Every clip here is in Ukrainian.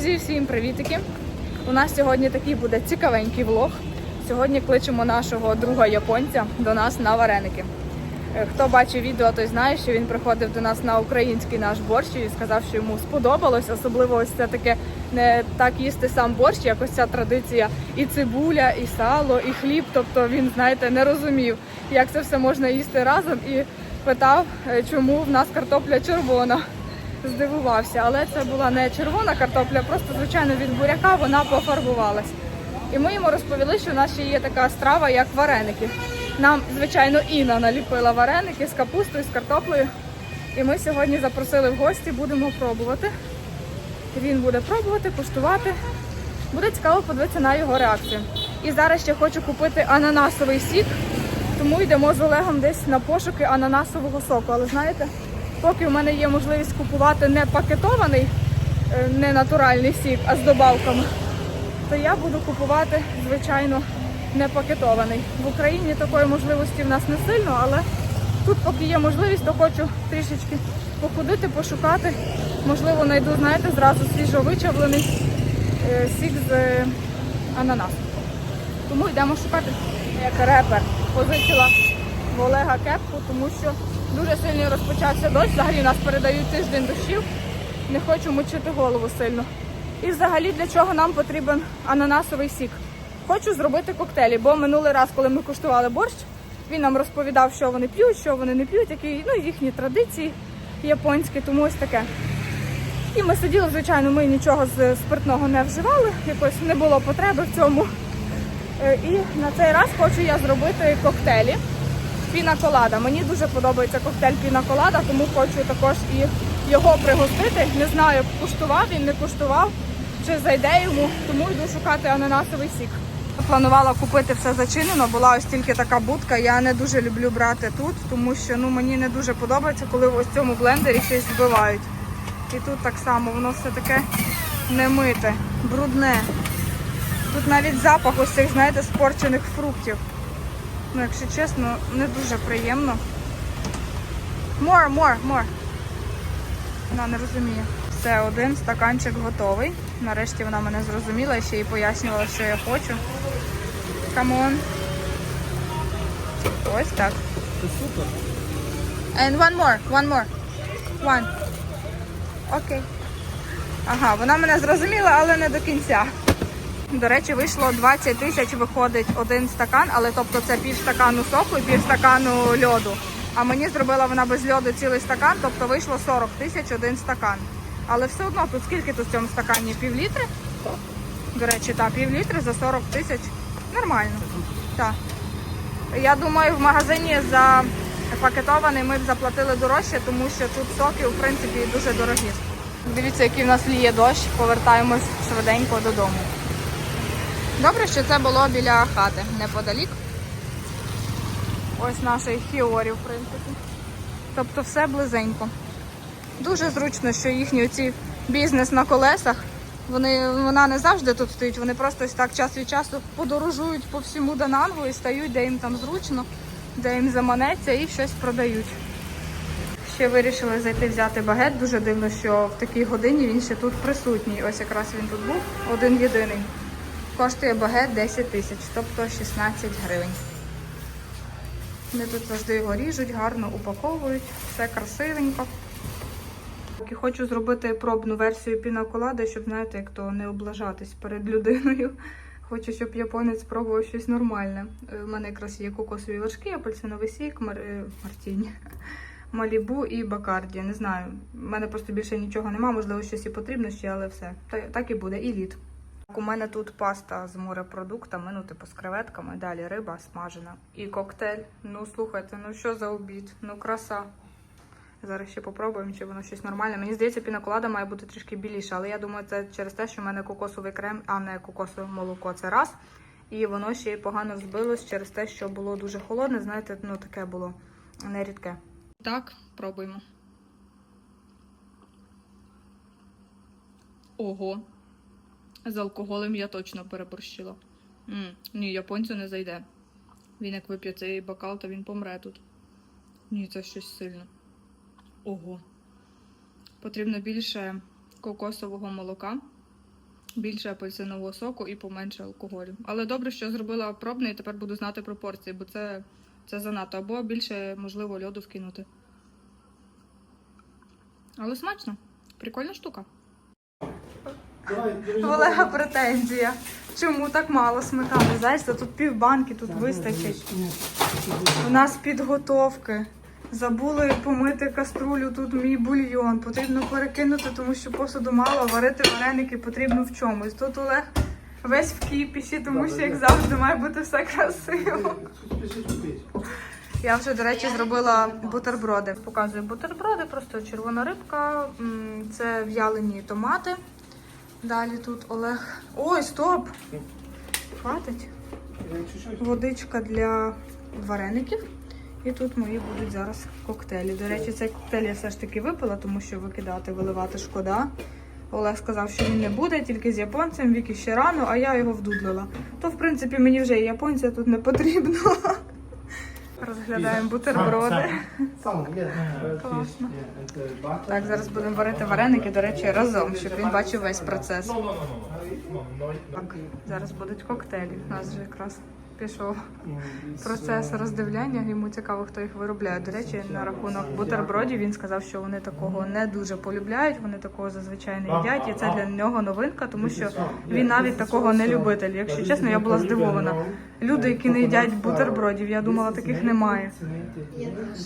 Друзі, всім привітики! У нас сьогодні такий буде цікавенький влог. Сьогодні кличемо нашого друга японця до нас на вареники. Е, Хто бачив відео, той знає, що він приходив до нас на український наш борщ і сказав, що йому сподобалось. Особливо ось це таке не так їсти сам борщ, як ось ця традиція і цибуля, і сало, і хліб. Тобто він, знаєте, не розумів, як це все можна їсти разом, і питав, е, чому в нас картопля червона здивувався, але це була не червона картопля, просто звичайно від буряка вона пофарбувалась. І ми йому розповіли, що в нас ще є така страва, як вареники. Нам, звичайно, Інна наліпила вареники з капустою, з картоплею. І ми сьогодні запросили в гості, будемо пробувати. Він буде пробувати, куштувати. Буде цікаво подивитися на його реакцію. І зараз ще хочу купити ананасовий сік, тому йдемо з Олегом десь на пошуки ананасового соку. Але знаєте, поки в мене є можливість купувати не пакетований, е, не натуральний сік, а з добавками, то я буду купувати, звичайно, не пакетований. В Україні такої можливості в нас не сильно, але тут, поки є можливість, то хочу трішечки походити, пошукати. Можливо, знайду, знаєте, зразу свіжовичавлений е, сік з е, ананасу. Тому йдемо шукати. Як репер позичила в Олега кепку, тому що дуже сильно розпочався дощ. Взагалі нас передають тиждень дощів. Не хочу мочити голову сильно. І взагалі для чого нам потрібен ананасовий сік? Хочу зробити коктейлі, бо минулий раз, коли ми куштували борщ, він нам розповідав, що вони п'ють, що вони не п'ють, які ну, їхні традиції японські, тому ось таке. І ми сиділи, звичайно, ми нічого з спиртного не вживали, якось не було потреби в цьому. Е, І на цей раз хочу я зробити коктейлі піна-колада. Мені дуже подобається коктейль піна-колада, тому хочу також і його пригостити. Не знаю, куштував він, не куштував, чи зайде йому, тому йду шукати ананасовий сік. Планувала купити все зачинено, була ось тільки така будка. Я не дуже люблю брати тут, тому що ну, мені не дуже подобається, коли в ось цьому блендері щось збивають. І тут так само, воно все таке немите, брудне. Тут навіть запах ось цих, знаєте, спорчених фруктів. Ну, якщо чесно, не дуже приємно. More, more, more. Вона не розуміє. Все, один стаканчик готовий. Нарешті вона мене зрозуміла і ще їй пояснювала, що я хочу. On. Ось так. Це супер. And one more, one more. One. Окей. Ага, вона мене зрозуміла, але не до кінця. До речі, вийшло 20 тисяч, виходить один стакан, але тобто це пів стакану соку і пів стакану льоду. А мені зробила вона без льоду цілий стакан, тобто вийшло 40 тисяч один стакан. Але все одно тут скільки тут в цьому стакані? Пів літри? До речі, так, пів літри за 40 тисяч. Нормально. Так. Я думаю, в магазині за пакетований ми б заплатили дорожче, тому що тут соки, в принципі, дуже дорогі. Дивіться, який в нас ліє дощ, повертаємось швиденько додому. Добре, що це було біля хати, неподалік. Ось наш Хіорі, в принципі. Тобто все близенько. Дуже зручно, що їхній оці бізнес на колесах. Вони, вона не завжди тут стоїть, вони просто ось так час від часу подорожують по всьому Данангу і стають, де їм там зручно, де їм заманеться і щось продають. Ще вирішили зайти взяти багет. Дуже дивно, що в такій годині він ще тут присутній. Ось якраз він тут був, один єдиний. Коштує багет 10 тисяч, тобто 16 гривень. Вони тут завжди його ріжуть, гарно упаковують, все красивенько. І хочу зробити пробну версію пінаколади, щоб, знаєте, як то не облажатись перед людиною. Хочу, щоб японець спробував щось нормальне. Е, У мене якраз є кокосові вершки, апельсиновий сік, мар... е, мартіні, малібу і бакарді. Не знаю. У мене просто більше нічого нема, можливо, щось і потрібно ще, але все. Так і буде, і лід. У мене тут паста з морепродуктами, ну, типу з креветками, далі риба смажена. І коктейль. Ну, слухайте, ну що за обід? Ну, краса. Зараз ще попробуємо, чи воно щось нормальне. Мені здається, пінаколада має бути трішки біліша, але я думаю, це через те, що в мене кокосовий крем, а не кокосове молоко. Це раз. І воно ще й погано збилось через те, що було дуже холодне. Знаєте, ну таке було нерідке. Так, пробуємо. Ого. З алкоголем я точно переборщила. м ні, японцю не зайде. Він як вип'є цей бокал, то він помре тут. Ні, це щось сильне. Ого. Потрібно більше кокосового молока. більше апельсинового соку і поменше алкоголю. Але добре, що зробила пробний, і тепер буду знати пропорції, бо це, це занадто. Або більше, можливо, льоду вкинути. Але смачно. Прикольна штука. Олега претензія. Чому так мало сметани? Знаєш, тут пів банки тут вистачить. У нас підготовки. Забули помити каструлю, тут мій бульйон. Потрібно перекинути, тому що посуду мало, варити вареники потрібно в чомусь. Тут Олег весь в кіпіші, тому що, як завжди, має бути все красиво. Я вже, до речі, зробила бутерброди. Показую бутерброди, просто червона рибка, це в'ялені томати. Далі тут Олег. Ой, стоп! Хватить. Водичка для вареників. І тут мої будуть зараз коктейлі. До речі, цей коктейль я все ж таки випила, тому що викидати, виливати шкода. Олег сказав, що він не буде, тільки з японцем, Вікі ще рано, а я його вдудлила. То, в принципі, мені вже і японця тут не потрібно. Розглядаємо бутерброди. Класно. Так, зараз будемо варити вареники, до речі, разом, щоб він бачив весь процес. Так, зараз будуть коктейлі. У нас вже якраз пішов процес роздивляння. Йому цікаво, хто їх виробляє. До речі, на рахунок бутербродів він сказав, що вони такого не дуже полюбляють. Вони такого зазвичай не їдять, і це для нього новинка, тому що він навіть такого не любитель. Якщо чесно, я була здивована. Люди, які не їдять бутербродів, я думала, таких немає.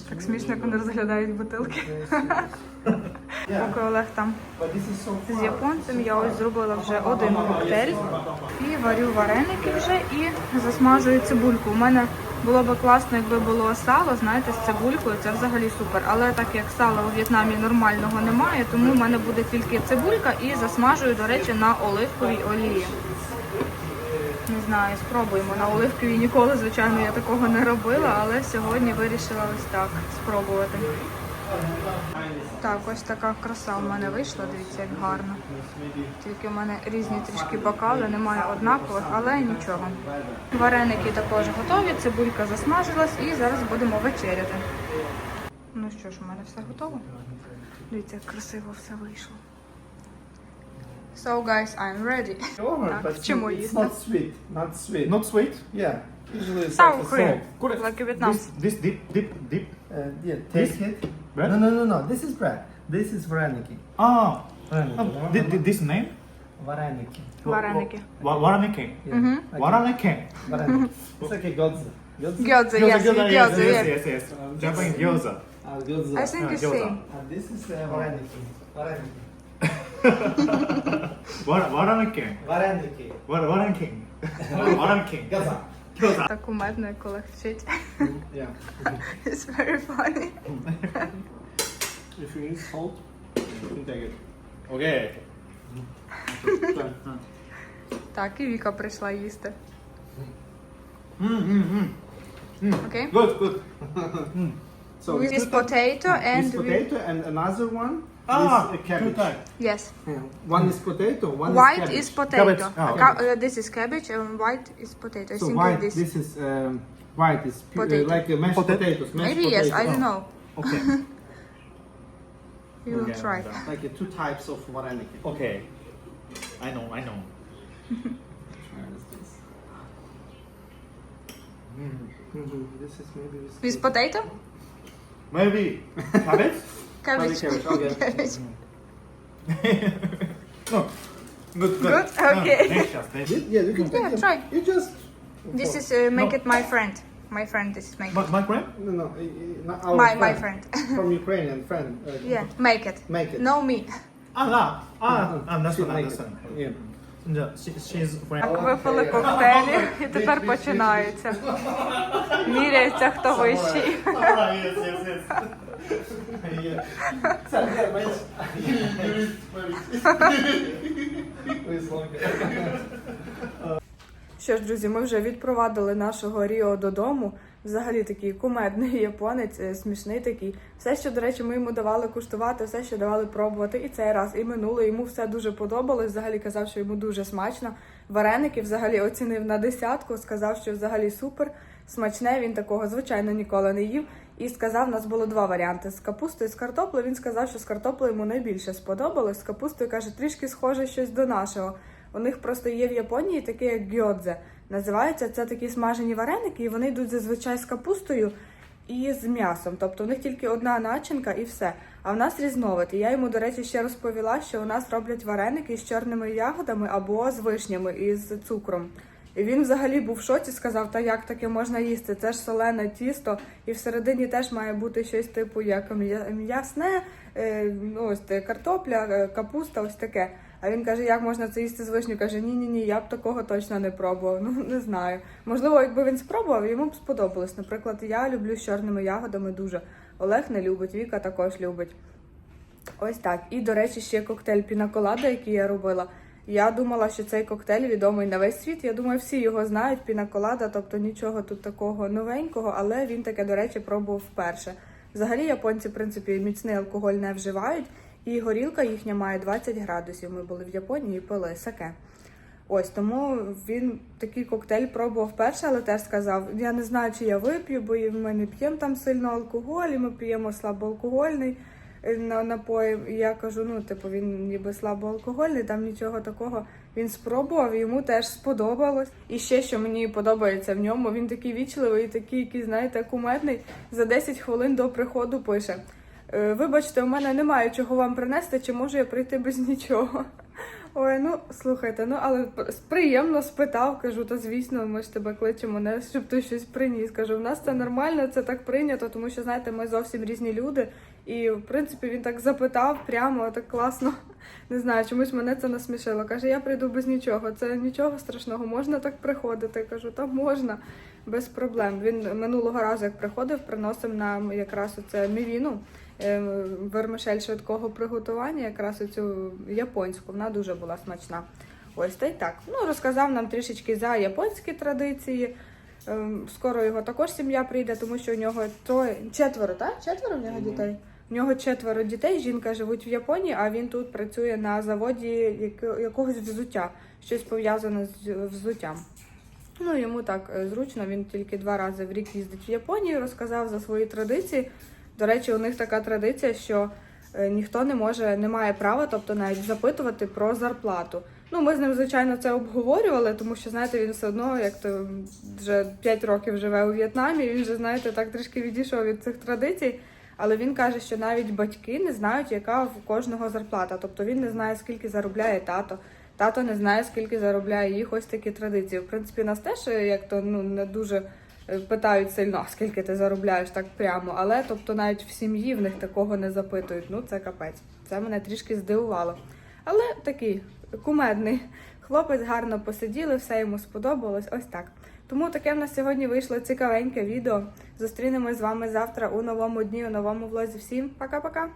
Так смішно, як вони розглядають бутилки. Поки Олег там з японцем я ось зробила вже один коктейль і варю вареники вже і засмажую цибульку. У мене було би класно, якби було сало, знаєте, з цибулькою, це взагалі супер. Але так як сала у В'єтнамі нормального немає, тому в мене буде тільки цибулька і засмажую, до речі, на оливковій олії. Не знаю, спробуємо. На оливковій ніколи, звичайно, я такого не робила, але сьогодні вирішила ось так спробувати. Так, ось така краса в мене вийшла, дивіться, як гарно. Тільки в мене різні трішки бокали, немає однакових, але нічого. Вареники також готові, цибулька засмажилась і зараз будемо вечеряти. Ну що ж, у мене все готово. Дивіться, як красиво все вийшло. So guys, I'm ready. Так, вчимо їсти. not sweet. Not sweet. Not sweet. Yeah. Usually it's like a salt. Like a Vietnam. This, this dip, dip, dip. Uh, yeah, take it. Brad? No, no, no, no. This is Brad. This is Varaniki. Ah, Varaniki. Um, th- th- this name? Varaniki. Varaniki. Wa- Varaniki. Yeah. Mm-hmm. Okay. Varaniki. Varaniki. It's okay, Godza. Godza. Gyoza, yes, gyoza, yes, yes, yes, yes. Japanese gyoza. Uh, gyoza. I think ah, it's Gyoza. same. And this is uh, Varaniki. Varaniki. Var- Varaniki. Varaniki. Var- Varaniki. Varaniki. Gyoza. Так кумедно, як Олег вчить. Yeah. It's very funny. If you need salt, you can take it. Okay. Так, і Віка прийшла їсти. Mm, mm, mm. Окей? Good, good. So With two this potato and with- potato and another one Ah, is a cabbage. types. Yes. Yeah. One is potato, one White is cabbage. is potato. Cabbage. Ah, okay. Uh, this is cabbage and white is potato. I So think white, this. this is um, white is pu- uh, like a mashed Potato. potatoes. Mashed Maybe yes, I potatoes. don't know. Okay. You will Okay, try. Like uh, two types of vareniki. Okay. I know, I know. Where is this? Mhm, This is maybe with With potato? Maybe. Cabbage? Cabbage. cabbage, okay. Cabbage. no. Good, good. Good? No, Okay. delicious, delicious. Yeah, you can Yeah, take them. try. You just. This is uh, make it my friend. My friend, this is make My, it. my friend? No, no, uh, uh, not our My my friend. friend. From Ukrainian friend. Uh, Yeah, make it. Make it. No me. Ah, la. Ah, Mhm. understand, She make it. understand. Yeah. Так, випили коктейлі і тепер починається. Міряється, хто вищий. Yes. Що ж, друзі, ми вже відпровадили нашого Ріо додому. Взагалі такий кумедний японець, е, смішний такий. Все, що, до речі, ми йому давали куштувати, все, що давали пробувати, і цей раз, і минулий. Йому все дуже подобалось. Взагалі казав, що йому дуже смачно. Вареники взагалі оцінив на десятку, сказав, що взагалі супер. Смачне, він такого, звичайно, ніколи не їв. І сказав, у нас було два варіанти: з капустою і з картоплею. Він сказав, що з картоплею йому найбільше сподобалось. З капустою каже, трішки схоже щось до нашого. У них просто є в Японії таке як гьодзе. Називається це такі смажені вареники, і вони йдуть зазвичай з капустою і з м'ясом. Тобто у них тільки одна начинка і все. А в нас різновид. Я йому, до речі, ще розповіла, що у нас роблять вареники з чорними ягодами або з вишнями і з цукром. І він взагалі був в шоці, сказав, та як таке можна їсти? Це ж солене тісто, і всередині теж має бути щось типу як м'ясне, е, ну ось картопля, е, капуста, ось таке. А він каже, як можна це їсти з вишню? Каже, ні, ні, ні, я б такого точно не пробував. Ну не знаю. Можливо, якби він спробував, йому б сподобалось. Наприклад, я люблю з чорними ягодами дуже. Олег не любить, Віка також любить. Ось так. І, до речі, ще коктейль пінаколада, який я робила. Я думала, що цей коктейль відомий на весь світ. Я думаю, всі його знають, пінаколада, тобто нічого тут такого новенького, але він таке, до речі, пробував вперше. Взагалі японці, в принципі, міцний алкоголь не вживають, і горілка їхня має 20 градусів. Ми були в Японії і пили саке. Ось тому він такий коктейль пробував вперше, але теж сказав: я не знаю, чи я вип'ю, бо ми не п'ємо там сильно алкоголь, і ми п'ємо слабоалкогольний е, напої. І я кажу, ну типу він ніби слабоалкогольний, там нічого такого. Він спробував, йому теж сподобалось. І ще що мені подобається в ньому, він такий вічливий, такий, який, знаєте, кумедний. За 10 хвилин до приходу пише: «Е, Вибачте, у мене немає чого вам принести, чи можу я прийти без нічого. Ой, ну слухайте, ну але приємно спитав, кажу, та звісно, ми ж тебе кличемо, не щоб ти щось приніс. Кажу, в нас це нормально, це так прийнято, тому що знаєте, ми зовсім різні люди. І в принципі він так запитав прямо, так класно. Не знаю, чомусь мене це насмішило. Каже, я прийду без нічого. Це нічого страшного, можна так приходити. Кажу, та можна, без проблем. Він минулого разу, як приходив, приносив нам якраз оце мівіну, е, вермишель швидкого приготування, якраз оцю японську. Вона дуже була смачна. Ось та й так. Ну, розказав нам трішечки за японські традиції. Ем, Скоро його також сім'я прийде, тому що у нього троє четверо, так? Четверо в нього дітей. У нього четверо дітей. Жінка живуть в Японії, а він тут працює на заводі якогось взуття, щось пов'язане з взуттям. Ну йому так е, зручно. Він тільки два рази в рік їздить в Японію, розказав за свої традиції. До речі, у них така традиція, що е, ніхто не може, не має права, тобто навіть запитувати про зарплату. Ну, ми з ним, звичайно, це обговорювали, тому що, знаєте, він все одно, як то вже 5 років живе у В'єтнамі, він вже, знаєте, так трішки відійшов від цих традицій. Але він каже, що навіть батьки не знають, яка в кожного зарплата. Тобто він не знає, скільки заробляє тато. Тато не знає, скільки заробляє їх ось такі традиції. В принципі, нас теж е, як то ну не дуже питають сильно, скільки ти заробляєш так прямо. Але тобто навіть в сім'ї в них такого не запитують. Ну це капець. Це мене трішки здивувало. Але такий кумедний хлопець, гарно посиділи, все йому сподобалось. Ось так. Тому таке в нас сьогодні вийшло цікавеньке відео. Зустрінемось з вами завтра у новому дні, у новому влозі. Всім пока-пока!